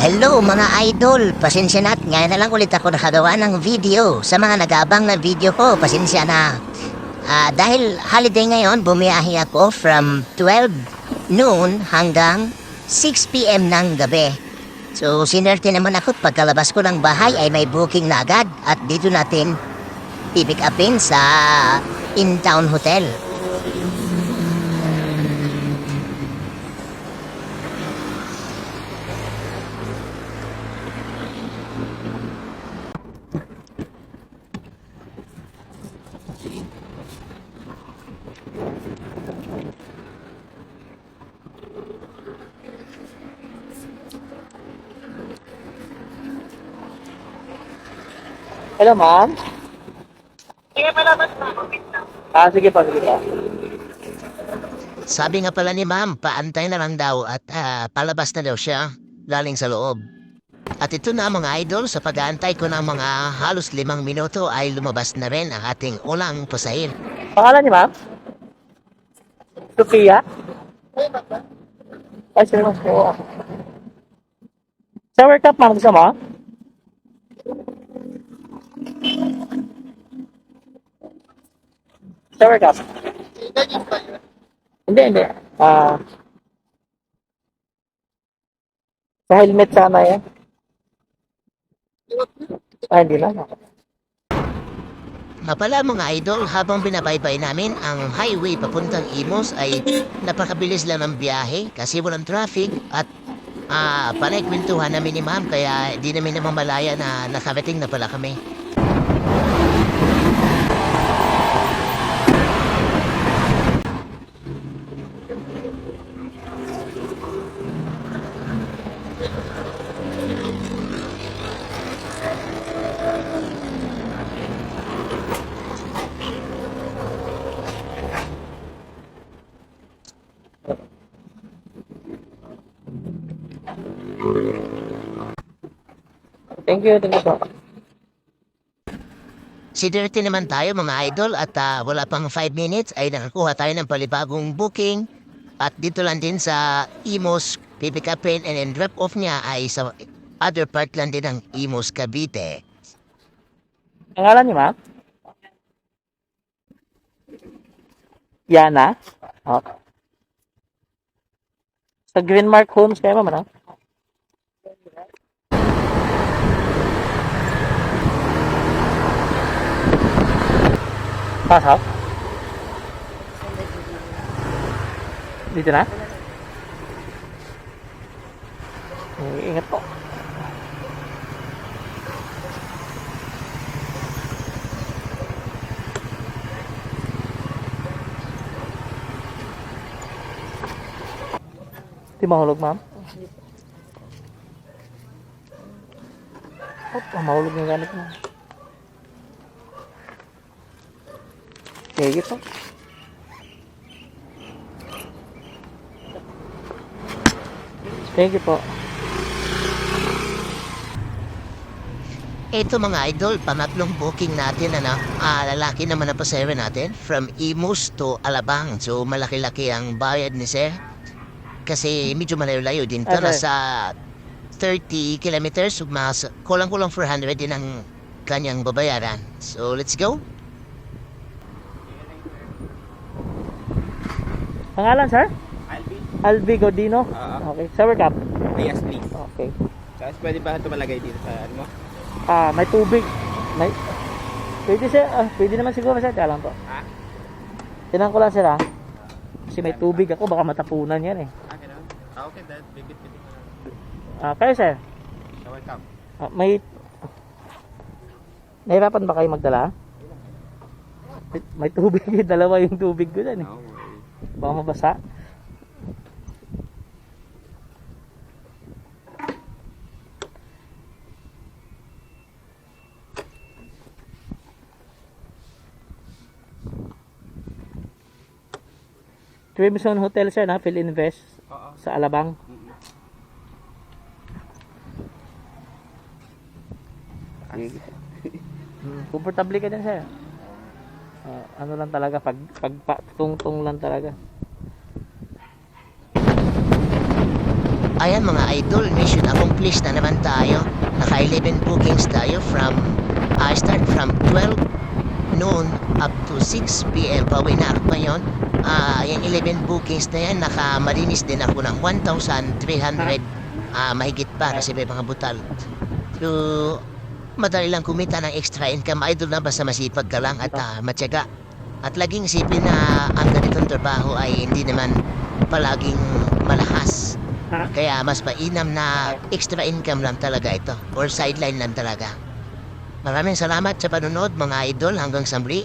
Hello mga idol! Pasensya na at ngayon na lang ulit ako nakagawa ng video. Sa mga nag-aabang na video ko, pasensya na. Ah, dahil holiday ngayon, bumiyahe ako from 12 noon hanggang 6pm ng gabi. So, sinerte naman ako pagkalabas ko ng bahay ay may booking na agad at dito natin pipick upin sa in-town hotel. Hello, ma'am. Ah, sige pa, sige pa. Sabi nga pala ni ma'am, paantay na lang daw at ah, palabas na daw siya galing sa loob. At ito na mga idol, sa pag-aantay ko ng mga halos limang minuto ay lumabas na rin ang ating ulang pasahil. Pangalan niyo, ma'am? Sophia? Ay, sir, mas po. Sa World Cup, ma'am, gusto mo? Sa World Cup? Hindi, hindi. Ah... sa helmet sana yan. Ah, hindi na. Mapala mga idol, habang binabaybay namin ang highway papuntang Imos ay napakabilis lang ng biyahe kasi walang traffic at ah, panay kwentuhan namin ni ma'am kaya di namin namamalaya na nakarating na pala kami. Thank you, thank you po. Si Dirty naman tayo mga idol at ah, wala pang 5 minutes ay nakakuha tayo ng palibagong booking at dito lang din sa Imos pipick upin and then drop off niya ay sa other part lang din ng Imos Cavite. Pangalan niyo, ma'am? Yana? Okay. Sa Greenmark Homes kayo, ma'am, ano? Pasok? Dito na? Eh, Ingat po. Di mahulog, ma'am? Oh, mahulog yung gamit mo. Sige po. Thank you po. Ito mga idol, pangatlong booking natin ano, ah, lalaki naman na pasero natin from Imus to Alabang. So malaki-laki ang bayad ni Sir. Kasi medyo malayo-layo din to. Okay. Nasa 30 kilometers, mas kulang-kulang 400 din ang kanyang babayaran. So let's go. Pangalan, sir? Albi? Godino? Oo. Okay. Sa World Cup? Yes, please. Okay. Tapos pwede ba ito malagay dito sa ano mo? Ah, may tubig. May... Pwede sir, ah, pwede naman siguro sir. Kaya lang po. Ha? Tinan ko lang sir ah. Kasi may tubig ako, baka matapunan yan eh. Ah, ganun? Ah, okay, bibit-bit mo lang. Ah, kayo sir, Sa welcome. ah, may... Nahirapan ba kayo magdala? May, tubig, dalawa yung tubig ko dyan eh. No. Baka mabasa. Crimson Hotel sir na, Phil Invest Oo. sa Alabang. Mm-mm. Hmm, Komportable ka din sir. Ah, ano lang talaga, pag, pag pa- tungtong lang talaga. Ayan mga idol, mission accomplished na naman tayo. Naka 11 bookings tayo from, I start from 12 noon up to 6 p.m. Pauwi na ako ngayon. Ah, yung 11 bookings na yan, nakamarinis din ako ng 1,300 ah mahigit pa kasi may mga butal. So, madali lang kumita ng extra income. Idol na basta masipag ka lang at ah, matyaga. At laging isipin na ang ganitong trabaho ay hindi naman palaging malahas. Ha? Kaya mas mainam na extra income lang talaga ito or sideline lang talaga. Maraming salamat sa panonood mga idol hanggang sa muli.